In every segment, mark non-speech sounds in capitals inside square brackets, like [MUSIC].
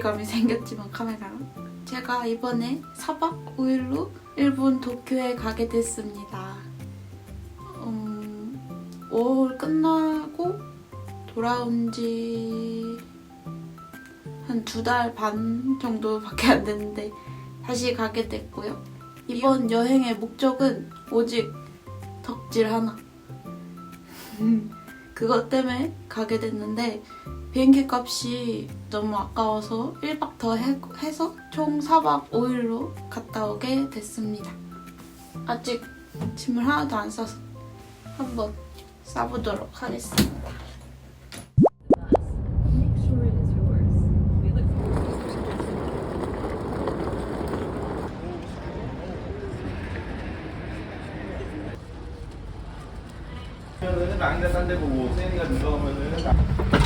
거리감이 생겼지만 카메라랑 제가 이번에 4박 5일로 일본 도쿄에 가게 됐습니다. 음, 5월 끝나고 돌아온 지 한 두 달 반 정도밖에 안 됐는데 다시 가게 됐고요. 이번 여행의 목적은 오직 덕질 하나. [LAUGHS] 그것 때문에 가게 됐는데 비행기 값이 너무 아까워서 1박 더 해, 해서 총 4박 5일로 갔다 오게 됐습니다. 아직 짐을 하나도 안 싸서 한번 싸보도록 하겠습니다. 그러면은 보고 세니가 들어가면은「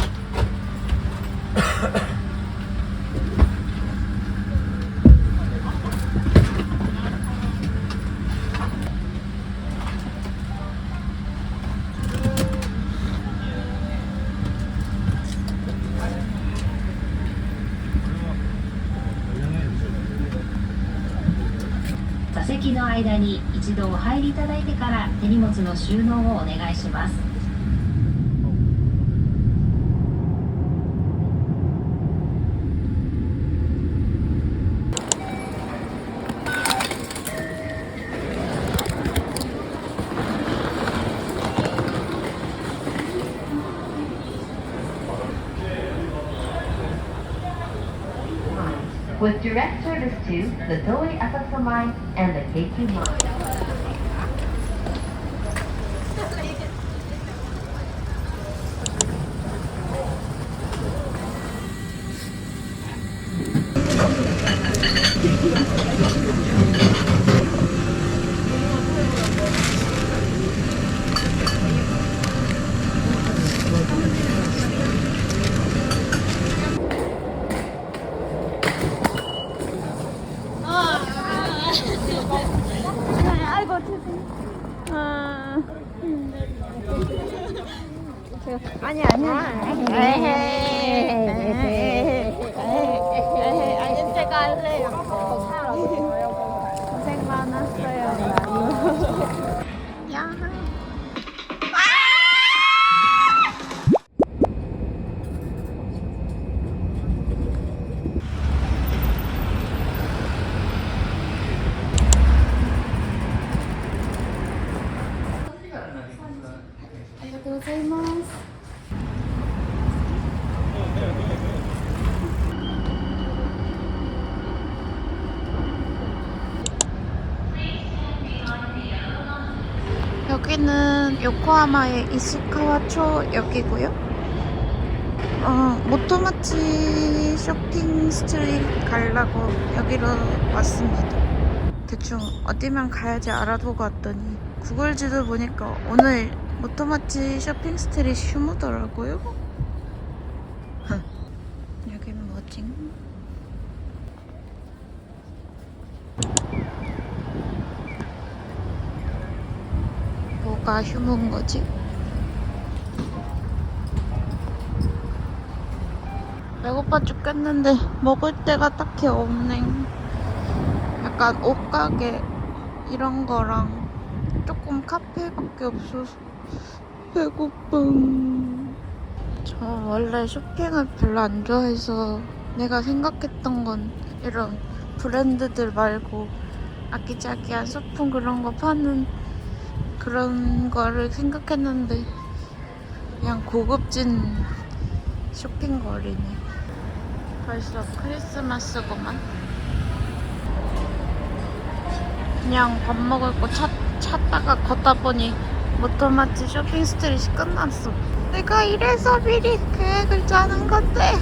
席の間に一度お入りいただいてから手荷物の収納をお願いします」With direct service to the Doi Asasa Line and the Keiki Line. 아니 제가 할래요. 고생 많았어요. 여기는 요코하마의 이시카와초 역이고요. 어, 모토마치 쇼핑 스트리트 가려고 여기로 왔습니다. 대충 어디만 가야지 알아보고 왔더니 구글 지도 보니까 오늘 모토마치 쇼핑 스트리트 휴무더라고요. 여긴 뭐지? 뭐가 휴무인 거지? 배고파 죽겠는데 먹을 데가 딱히 없네. 약간 옷가게 이런 거랑 조금 카페밖에 없어서 배고파. 저 원래 쇼핑을 별로 안 좋아해서 내가 생각했던 건 이런 브랜드들 말고 아기자기한 소품 그런 거 파는 그런 거를 생각했는데 그냥 고급진 쇼핑거리네. 벌써 크리스마스구만. 그냥 밥 먹을 거 찾, 찾다가 걷다 보니 모토마치 쇼핑 스트릿이 끝났어. 내가 이래서 미리 계획을 짜는 건데.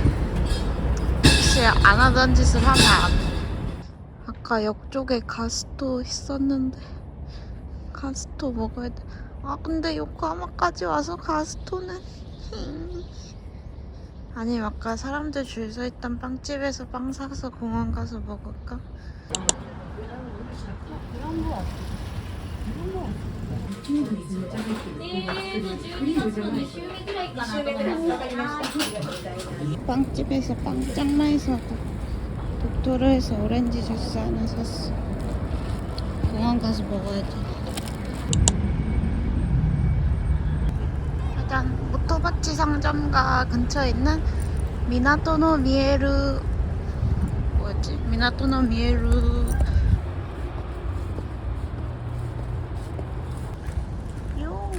혹시 안 하던 짓을 하면 안 돼. 아까 역 쪽에 가스토 있었는데 가스토 먹어야 돼. 아 근데 요코하마까지 와서 가스토는 아니면 아까 사람들 줄 서 있던 빵집에서 빵 사서 공원 가서 먹을까? 빵집에서 빵짱 많이 사고 독도로에서 오렌지 주스 하나 샀어 공항 가서 먹어야지 일단 모토바치 상점가 근처에 있는 미나토노 미에루 뭐였지? 미나토노 미에루 요.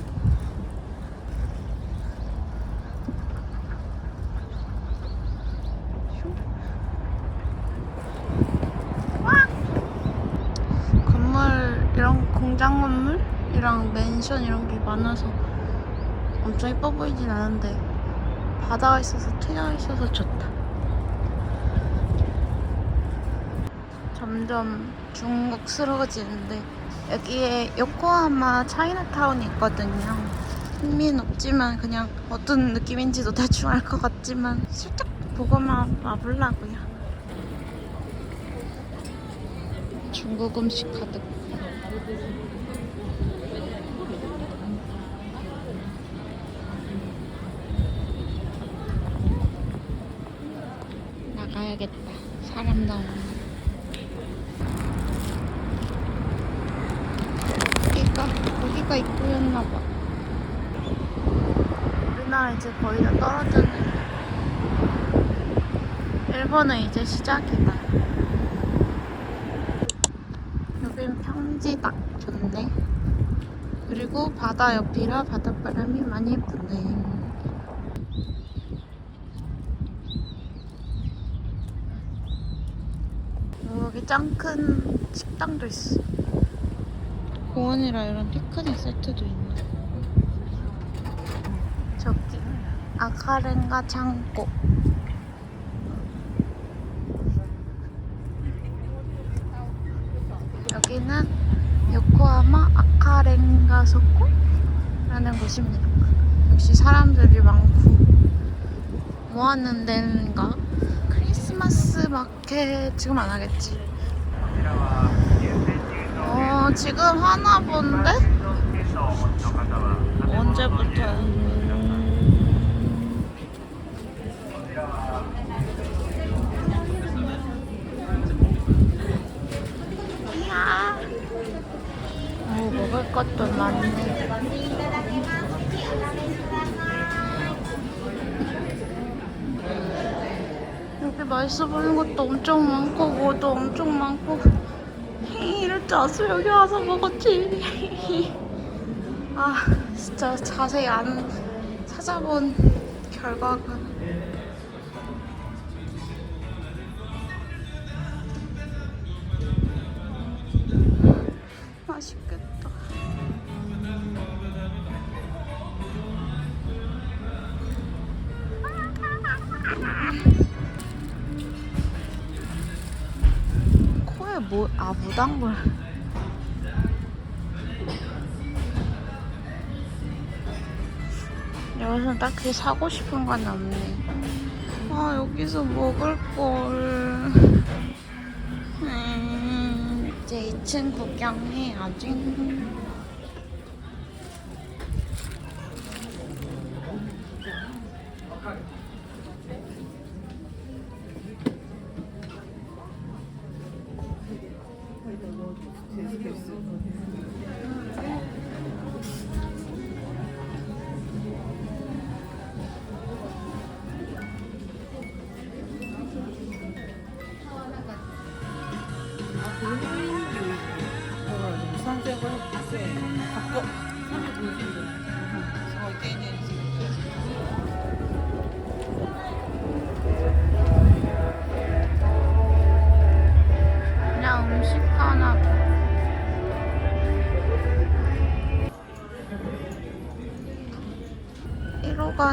건물 이런 공장 건물이랑 맨션 이런 게 많아서 엄청 예뻐 보이진 않은데 바다가 있어서 트여 있어서 좋다. 점점 중국스러워지는데 여기에 요코하마 차이나타운이 있거든요. 흥미는 없지만 그냥 어떤 느낌인지도 대충 알 것 같지만 슬쩍 보고만 와보려고요. 중국 음식 가득. 가야겠다. 사람 너무. 여기가 여기가 입구였나봐. 우리나라 이제 거의 다 떨어졌네. 일본은 이제 시작이다. 여긴 평지다. 좋네. 그리고 바다 옆이라 바닷바람이 많이 부네. 짱큰 식당도 있어. 공원이라 이런 피크닉 세트도 있네. 저기 아카렌가 창고. 여기는 요코하마 아카렌가 소코라는 곳입니다. 역시 사람들이 많고 뭐 하는 데인가? 크리스마스 마켓 지금 안 하겠지? 어 지금 하나 본데? 언제부터? 이야. 오 먹을 것도 많네. 여기 맛있어 보이는 것도 엄청 많고 뭐도 엄청 많고 알았어 여기 와서 먹었지. [LAUGHS] 아 진짜 자세히 안 찾아본 결과가 아, 무당물. 여기서 딱히 사고 싶은 건 없네. 아, 여기서 먹을 걸. 음, 이제 2층 구경해야지.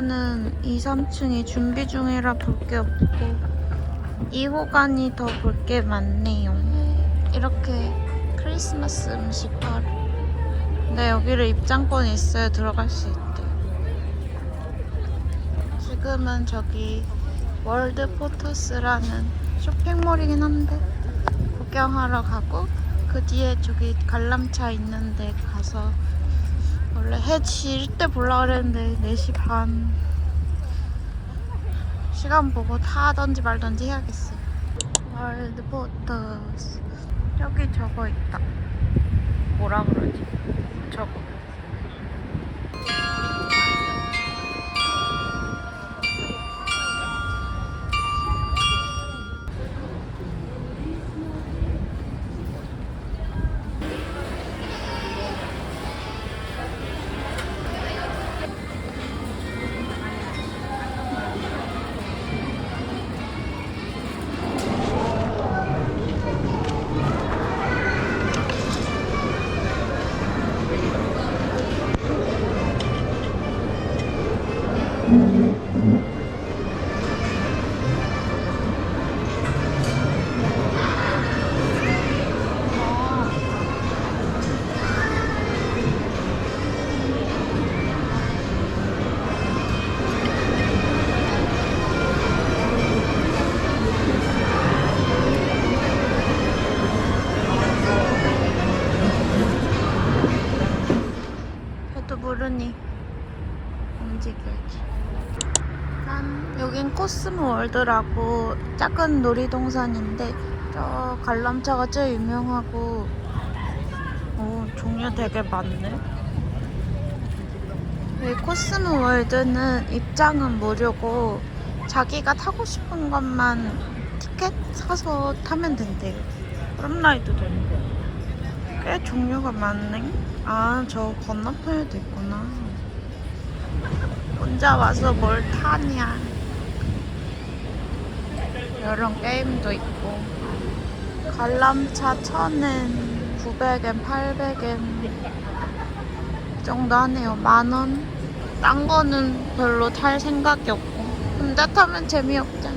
1호관은 2, 3층이 준비 중이라 볼 게 없고 2호관이 더 볼 게 많네요. 이렇게 크리스마스 음식 바로 근데 여기를 입장권이 있어야 들어갈 수 있대. 지금은 저기 월드 포터스라는 쇼핑몰이긴 한데 구경하러 가고 그 뒤에 저기 관람차 있는데 가서 원래 해 질 때 볼라 그랬는데 4시 반 시간 보고 타던지 말던지 해야겠어. 월드 포터스 여기 저거 있다. 뭐라 그러지? 저거 월드라고 작은 놀이동산인데 저 관람차가 제일 유명하고 오 종류 되게 많네. 이 코스모 월드는 입장은 무료고 자기가 타고 싶은 것만 티켓 사서 타면 된대요. 프롬라이드도 있고. 꽤 종류가 많네. 아, 저 건너편에도 있구나. 혼자 와서 뭘 타냐. 이런 게임도 있고. 관람차 천엔 900엔, 800엔 정도 하네요. 만 원. 딴 거는 별로 탈 생각이 없고. 혼자 타면 재미없잖아.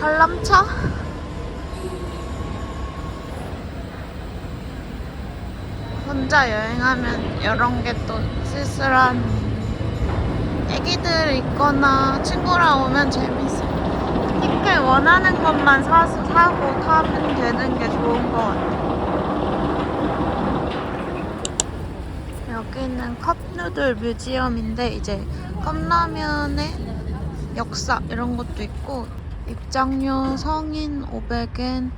관람차? 혼자 여행하면 이런 게 또 쓸쓸한 애기들 있거나 친구랑 오면 재밌어. 티켓 원하는 것만 사, 사고 타면 되는 게 좋은 것 같아. 여기는 컵누들 뮤지엄인데 이제 컵라면의 역사 이런 것도 있고 입장료 성인 500엔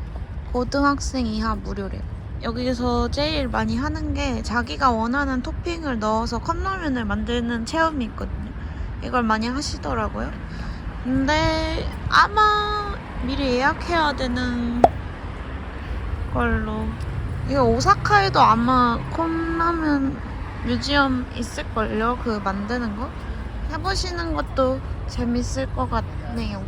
고등학생 이하 무료래요. 여기서 제일 많이 하는 게 자기가 원하는 토핑을 넣어서 컵라면을 만드는 체험이 있거든요. 이걸 많이 하시더라고요. 근데 아마 미리 예약해야 되는 걸로. 이거 오사카에도 아마 컵라면 뮤지엄 있을걸요? 그 만드는 거? 해보시는 것도 재밌을 것 같네요.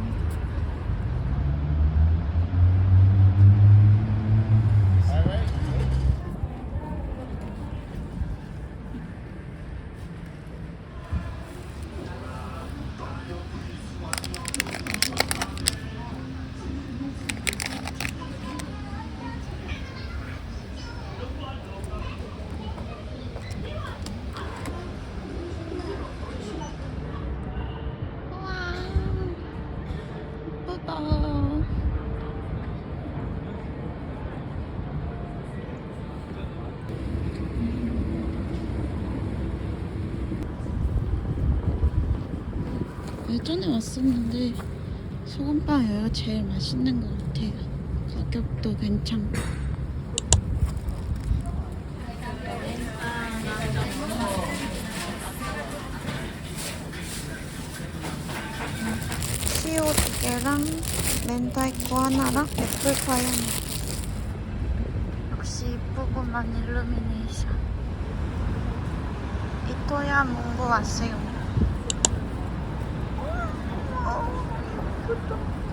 우와, 예쁘다. 예전에 왔었는데 소금빵 여기가 제일 맛있는 것 같아요. 가격도 괜찮고. 시오 두 개랑 멘타이코 하나랑 애플파이 하나. 역시 이쁘구만 일루미네이션. 이토야 몽고 왔어요. 어, 예쁘다.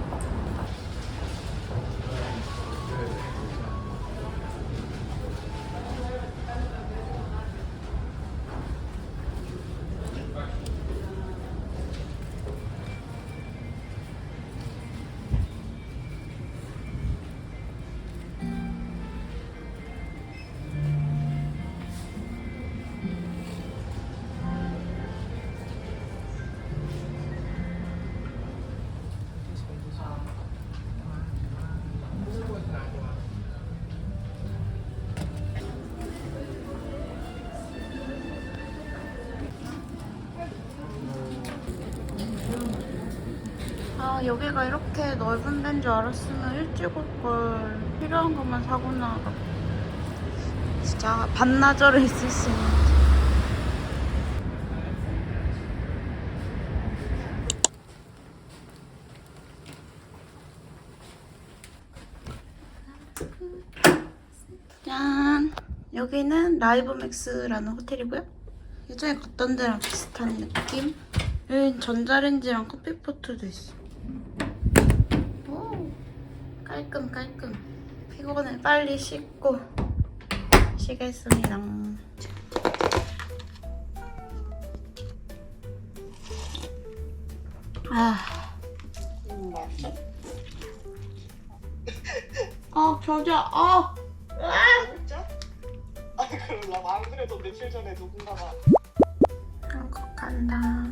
여기가 이렇게 넓은 데인 줄 알았으면 일찍 올걸 필요한 것만 사고 나가 진짜 반나절을 있을 수 있는 짠. 여기는 라이브 맥스라는 호텔이고요. 예전에 갔던 데랑 비슷한 느낌? 여긴 전자레인지랑 커피포트도 있어 오 깔끔 깔끔 피곤해 빨리 씻고 쉬겠습니다 아 아, 겨자, 아! 진짜? 아니 그럼 나안 그래도 며칠 전에 누군가가 한국 간다.